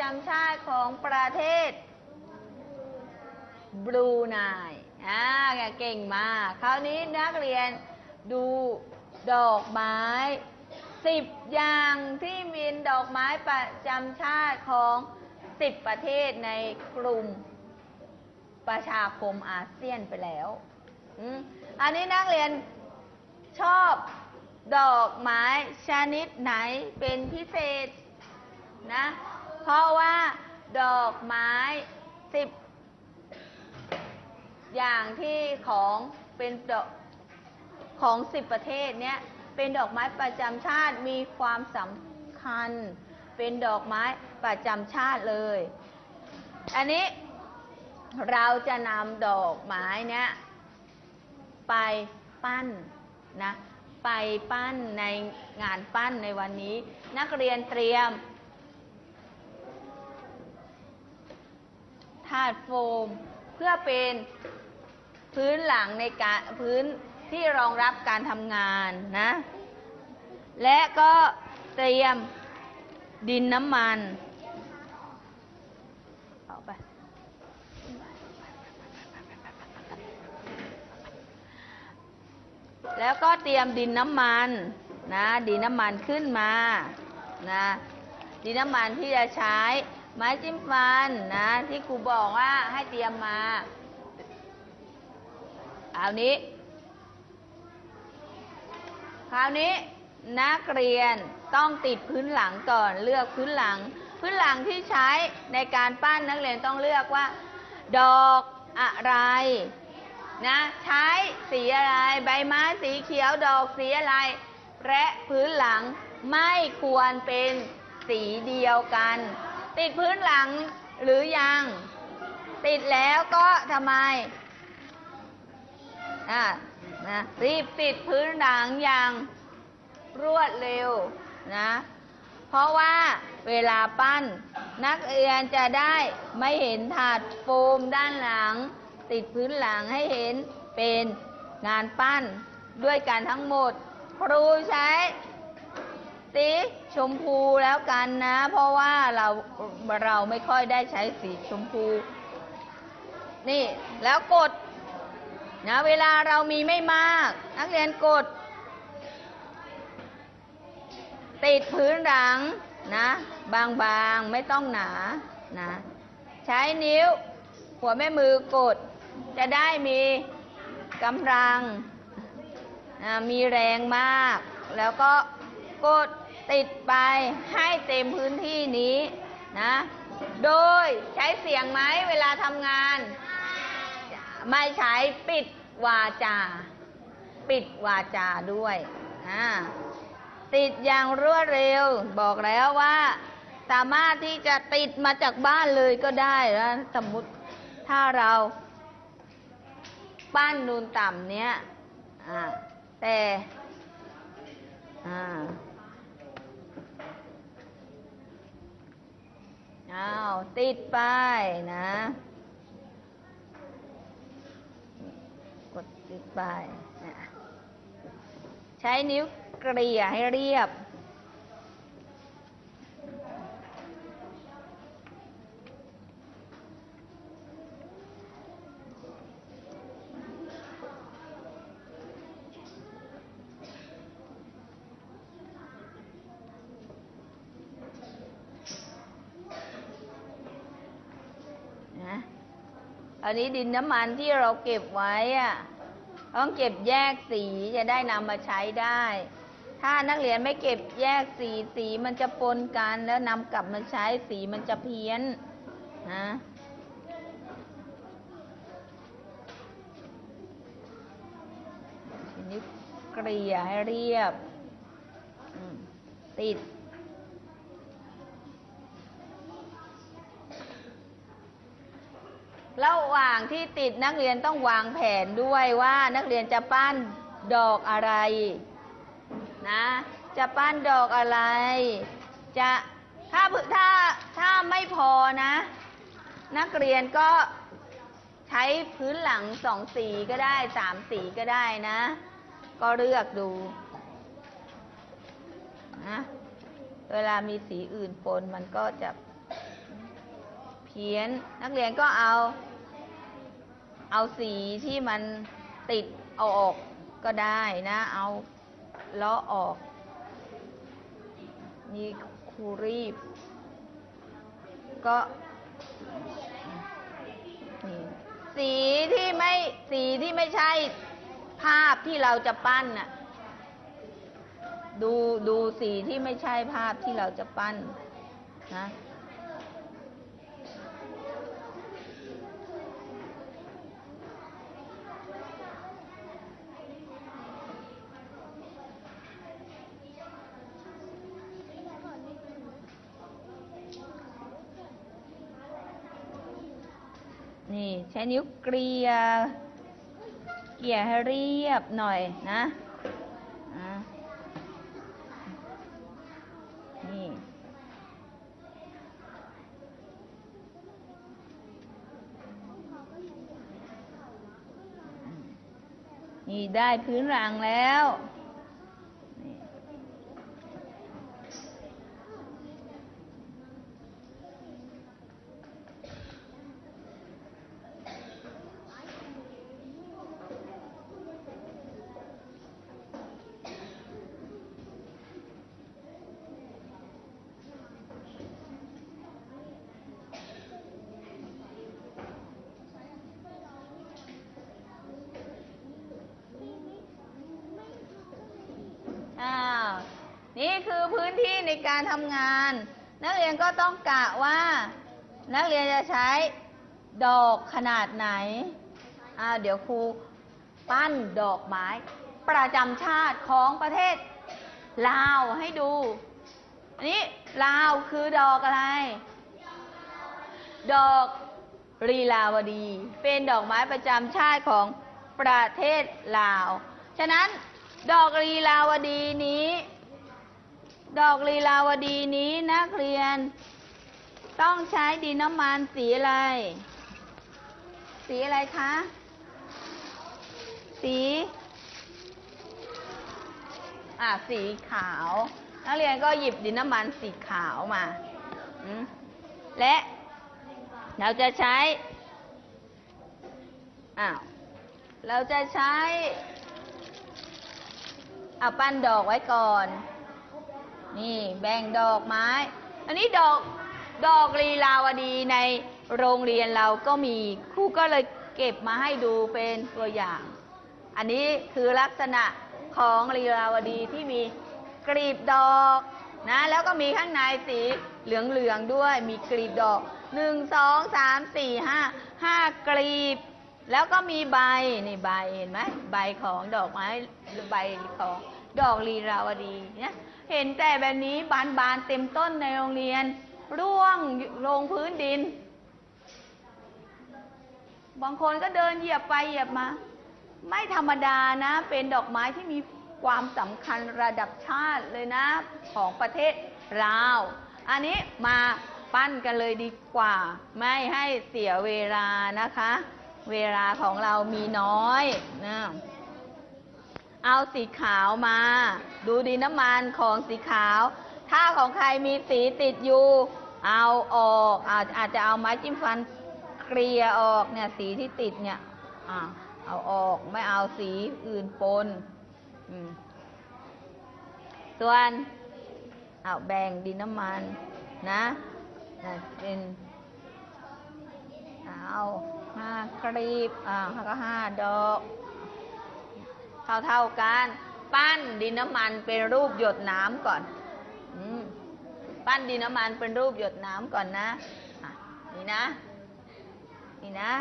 จำชาติของประเทศบรูไนอ่าเก่งมาก คราวนี้นักเรียนดูดอกไม้สิบอย่างที่มีดอกไม้ประจำชาติของสิบประเทศในกลุ่มประชาคมอาเซียนไปแล้วอันนี้นักเรียนชอบดอกไม้ชนิดไหนเป็นพิเศษนะ เพราะว่า ดอกไม้สิบอย่างที่ของเป็นดอกของสิบประเทศเนี้ยเป็นดอกไม้ประจำชาติมีความสำคัญ เป็นดอกไม้ประจำชาติเลย อันนี้เราจะนำดอกไม้เนี้ยไปปั้นนะไปปั้นในงานปั้นในวันนี้ นักเรียนเตรียม ถาดโฟม เพื่อเป็นพื้นหลังในการพื้นที่รองรับการทำงานนะ และก็เตรียมดินน้ำมันเอาไปแล้วก็เตรียมดินน้ำมันนะดินน้ำมันขึ้นมานะดินน้ำมันที่จะใช้ ไม้จิ้มฟันนะ ที่ครูบอกว่าให้เตรียมมา เอานี้ คราวนี้นักเรียนต้องติดพื้นหลังก่อนเลือกพื้นหลัง พื้นหลังที่ใช้ในการปั้นนักเรียนต้องเลือกว่า ดอกอะไรนะใช้สีอะไรใบไม้สีเขียวดอกสีอะไร และพื้นหลังไม่ควรเป็นสีเดียวกัน ติดพื้นหลังหรือยัง ติดแล้วก็ทำไมอะนะรีบติดพื้นหลังอย่างรวดเร็วนะ เพราะว่าเวลาปั้น นักเรียนจะได้ไม่เห็นถาดโฟมด้านหลัง ติดพื้นหลังให้เห็นเป็นงานปั้นด้วยกันทั้งหมด ครูใช้ สีชมพูแล้วกันนะ เพราะว่าเราเราไม่ค่อยได้ใช้สีชมพู นี่แล้วกดนะเวลาเรามีไม่มาก นักเรียนกด ติดพื้นหลังนะ บางๆไม่ต้องหนานะใช้นิ้ว หัวแม่มือกด จะได้มีกำลังนะมีแรงมาก แล้วก็กด ติดไปให้เต็มพื้นที่นี้นะ โดยใช้เสียงไหมเวลาทำงาน ไม่ใช้ปิดวาจา ปิดวาจาด้วยอ่าติดอย่างรวดเร็ว บอกแล้วว่า สามารถที่จะติดมาจากบ้านเลยก็ได้นะสมมติถ้าเราปั้นนูนต่ำเนี้ยอ่าแต่อ่า อ้าวติดไปนะ กดติดไปอะใช้นิ้วเกลี่ยให้เรียบ อันนี้ดินน้ำมันที่เราเก็บไว้อะต้องเก็บแยกสีจะได้นำมาใช้ได้ ถ้านักเรียนไม่เก็บแยกสีสีมันจะปนกันแล้วนำกลับมาใช้สีมันจะเพี้ยนนะทีนี้เกลี่ยให้เรียบติด ระหว่างที่ติดนักเรียนต้องวางแผนด้วยว่านักเรียนจะปั้นดอกอะไรนะ จะปั้นดอกอะไร จะถ้าถ้าถ้าไม่พอนะ นักเรียนก็ใช้พื้นหลังสองสีก็ได้สามสีก็ได้นะ ก็เลือกดูนะเวลามีสีอื่นปนมันก็จะขียนนักเรียนก็เอา เอาสีที่มันติดเอาออกก็ได้นะ เอาเลาะออก นี่ครูรีบ ก็สีที่ไม่สีที่ไม่ใช่ภาพที่เราจะปั้นน่ะ ดูดูสีที่ไม่ใช่ภาพที่เราจะปั้นนะ นี่ใช้นิ้วเกลียเกลี่ยให้เรียบหน่อยนะอะนี่นี่ได้พื้นหลังแล้วนี่ อ้าว นี่ คือพื้นที่ในการทำงาน นักเรียนก็ต้องกะว่า นักเรียนจะใช้ดอกขนาดไหนอ่าเดี๋ยวครูปั้นดอกไม้ ประจำชาติของประเทศลาวให้ดู อันนี้ลาวคือดอกอะไร ดอกลีลาวดี เป็นดอกไม้ประจำชาติของประเทศลาว ฉะนั้นดอกลีลาวดีนี้ ดอกลีลาวดีนี้นักเรียน ต้องใช้ดินน้ำมันสีอะไร สีอะไรคะ สี อะสีขาว นักเรียนก็หยิบดินน้ำมันสีขาวมา และเราจะใช้ อ้าว เราจะใช้เอาปั้นดอกไว้ก่อน นี่แบ่งดอกไม้ อันนี้ดอกดอกลีลาวดีในโรงเรียนเราก็มีครูก็เลยเก็บมาให้ดูเป็นตัวอย่าง อันนี้คือลักษณะของลีลาวดีที่มีกลีบดอกนะแล้วก็มีข้างในสีเหลืองๆด้วยมีกลีบดอกหนึ่งสองสามสี่ห้าห้ากลีบ แล้วก็มีใบนี่ใบเห็นไหมใบของดอกไม้หรือใบของ ดอกลีลาวดีเนี่ยเห็นแต่แบบนี้บานบานๆเต็มต้นในโรงเรียน ร่วงลงพื้นดิน บางคนก็เดินเหยียบไปเหยียบมา ไม่ธรรมดานะ เป็นดอกไม้ที่มีความสำคัญระดับชาติเลยนะ ของประเทศลาว อันนี้มาปั้นกันเลยดีกว่า ไม่ให้เสียเวลานะคะ เวลาของเรามีน้อยนะ เอาสีขาวมา ดูดินน้ำมันของสีขาว ถ้าของใครมีสีติดอยู่ เอาออกอาจอาจจะเอาไม้จิ้มฟันเคลียออกเนี่ยสีที่ติดเนี่ยอ่าเอาออกไม่เอาสีอื่นปนส่วนเอาแบ่งดินน้ำมันนะเป็นเอาห้ากรีบอ่าแล้วก็ห้าดอก เท่าเท่าๆกัน ปั้นดินน้ำมันเป็นรูปหยดน้ำก่อนอปั้นดินน้ำมันเป็นรูปหยดน้ำก่อนนะะนี่นะ นี่นะ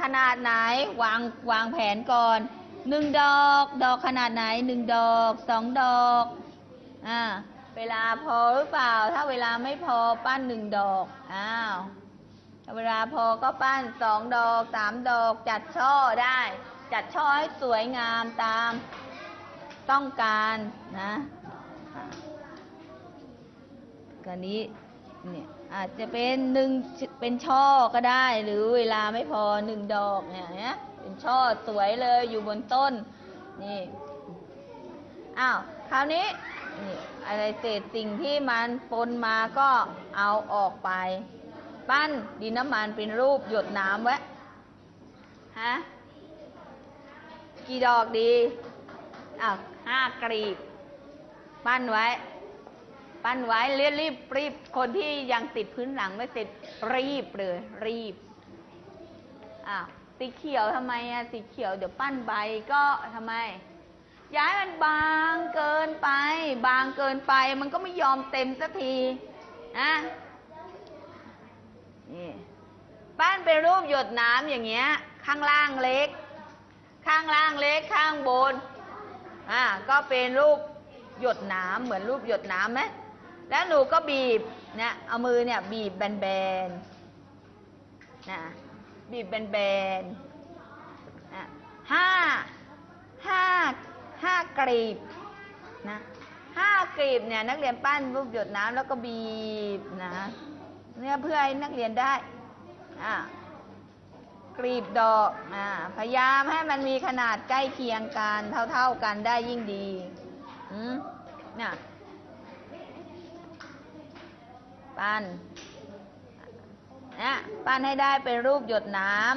ขนาดไหนวางวางแผนก่อนหนึ่งดอก ดอกขนาดไหนหนึ่งดอกสองดอกอ่าเวลาพอหรือเปล่า ถ้าเวลาไม่พอปั้นหนึ่งดอกอ้าวถ้าเวลาพอก็ปั้นสองดอกสามดอกจัดช่อได้ จัดช่อให้สวยงามตามต้องการนะก็นี้เนี่ยอาจจะเป็นหนึ่งเป็นช่อก็ได้ หรือเวลาไม่พอหนึ่งดอกเนี่ยเนี่ยเป็นช่อสวยเลยอยู่บนต้นนี่อ้าวคราวนี้นี่อะไรเศษสิ่งที่มันปนมาก็เอาออกไป ปั้นดินน้ำมันเป็นรูปหยดน้ำไว้ฮะ กี่ดอกดีอ้าวห้ากรีบ ปั้นไว้ ปั้นไว้รีบรีบรีบ คนที่ยังติดพื้นหลังไม่เสร็จรีบเลย รีบอ้าวสีเขียวทำไมอะสีเขียวเดี๋ยวปั้นใบก็ทำไม ย้ายมันบางเกินไป บางเกินไป มันก็ไม่ยอมเต็มสักทีนะนี่ปั้นเป็นรูปหยดน้ำอย่างเงี้ย ข้างล่างเล็ก ข้างล่างเล็กข้างบน อ่า ก็เป็นรูปหยดน้ำเหมือนรูปหยดน้ำไหมแล้วหนูก็บีบเนี่ยเอามือเนี่ยบีบแบนๆนะบีบแบนๆอะห้าห้าห้ากรีบนะห้ากรีบเนี่ยนักเรียนปั้นรูปหยดน้ำแล้วก็บีบนะเนี่ยเพื่อให้นักเรียนได้อะ กรีบดอกอ่าพยายามให้มันมีขนาดใกล้เคียงกันเท่าๆกันได้ยิ่งดีอืมน่ะปั้นนะปั้นให้ได้เป็นรูปหยดน้ำ